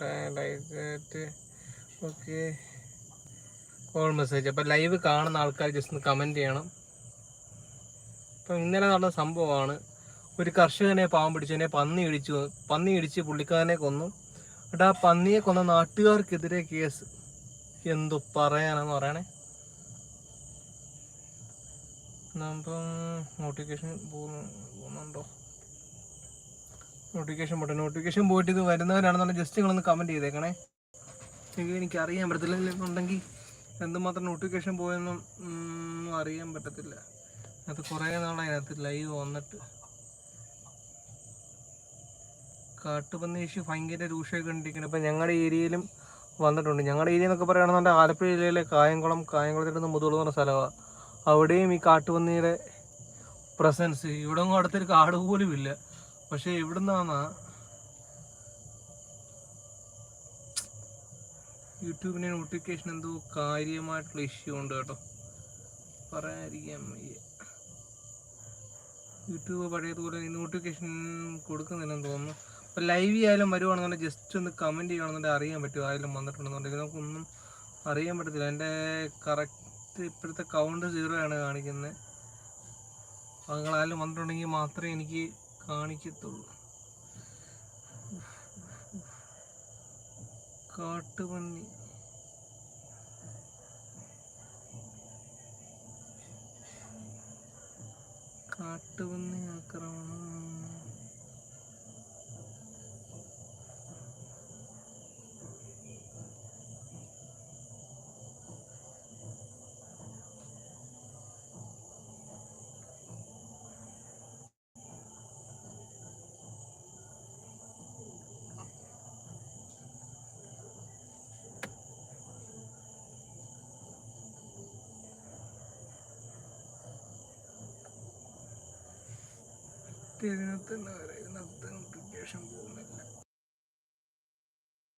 Like okay call message അപ്പോൾ live കാണുന്ന ആൾക്കാർ ജസ്റ്റ് ഒന്ന് കമന്റ് ചെയ്യണം. അപ്പം ഇന്നലെ നടന്ന സംഭവമാണ്. ഒരു കർഷകനെ പാവം പിടിച്ചതിനെ പന്നി ഇടിച്ചു പന്നി ഇടിച്ച് പുള്ളിക്കാരനെ കൊന്നു. എന്നിട്ട് ആ പന്നിയെ കൊന്ന നാട്ടുകാർക്കെതിരെ കേസ് എന്തു പറയാനെന്ന് പറയണേ? അപ്പം നോട്ടിഫിക്കേഷൻ പോകുന്നുണ്ടോ നോട്ടിഫിക്കേഷൻ പോട്ടെ നോട്ടിഫിക്കേഷൻ പോയിട്ട് ഇത് വരുന്നവരാണെന്നുണ്ടെങ്കിൽ ജസ്റ്റ് നിങ്ങളൊന്ന് കമന്റ് ചെയ്തേക്കണേ. എനിക്ക് അറിയാൻ പറ്റത്തില്ല. ഉണ്ടെങ്കിൽ എന്തുമാത്രം നോട്ടിഫിക്കേഷൻ പോയെന്നും അറിയാൻ പറ്റത്തില്ല. അത് കുറേ നാളായി അതിനകത്ത് ലൈവ് വന്നിട്ട്. കാട്ടുപന്നി ഇഷ്യൂ ഭയങ്കര രൂക്ഷമായി കണ്ടിരിക്കുന്നത് ഇപ്പം ഞങ്ങളുടെ ഏരിയയിലും വന്നിട്ടുണ്ട്. ഞങ്ങളുടെ ഏരിയ എന്നൊക്കെ പറയുകയാണെന്നുണ്ടെങ്കിൽ ആലപ്പുഴ ജില്ലയിലെ കായംകുളം കായംകുളത്തിൽ നിന്ന് മുതുകുളം എന്ന് സ്ഥലമാണ് അവിടെയും ഈ കാട്ടുപന്നിയുടെ പ്രസൻസ് ഇവിടെ അടുത്തൊരു കാട് പോലും ഇല്ല പക്ഷെ എവിടുന്നാണ് യൂട്യൂബിന് നോട്ടിഫിക്കേഷൻ എന്തോ കാര്യമായിട്ടുള്ള ഇഷ്യൂ ഉണ്ട് കേട്ടോ. പറയാതിരിക്കാൻ വയ്യ. യൂട്യൂബ് പഴയതുപോലെ നോട്ടിഫിക്കേഷൻ കൊടുക്കുന്നില്ലെന്ന് തോന്നുന്നു. അപ്പോൾ ലൈവ് ആയാലും വരുവാണെന്നുണ്ടെങ്കിൽ ജസ്റ്റ് ഒന്ന് കമന്റ് ചെയ്യുകയാണെന്നുണ്ടെങ്കിൽ അറിയാൻ പറ്റും ആയാലും വന്നിട്ടുണ്ടെന്നുണ്ടെങ്കിൽ. നമുക്കൊന്നും അറിയാൻ പറ്റത്തില്ല. എന്റെ കറക്റ്റ് ഇപ്പോഴത്തെ കൗണ്ട് സീറോ ആണ് കാണിക്കുന്നത്. നിങ്ങളായാലും വന്നിട്ടുണ്ടെങ്കിൽ മാത്രമേ എനിക്ക് കാണിക്കത്തുള്ളൂ. കാട്ടുപന്നി. കാട്ടുപന്നി ആക്രമണം ഇതിനകത്ത് തന്നെ വരാം. ഇതിനകത്ത് നോട്ടിഫിക്കേഷൻ പോകുന്നില്ല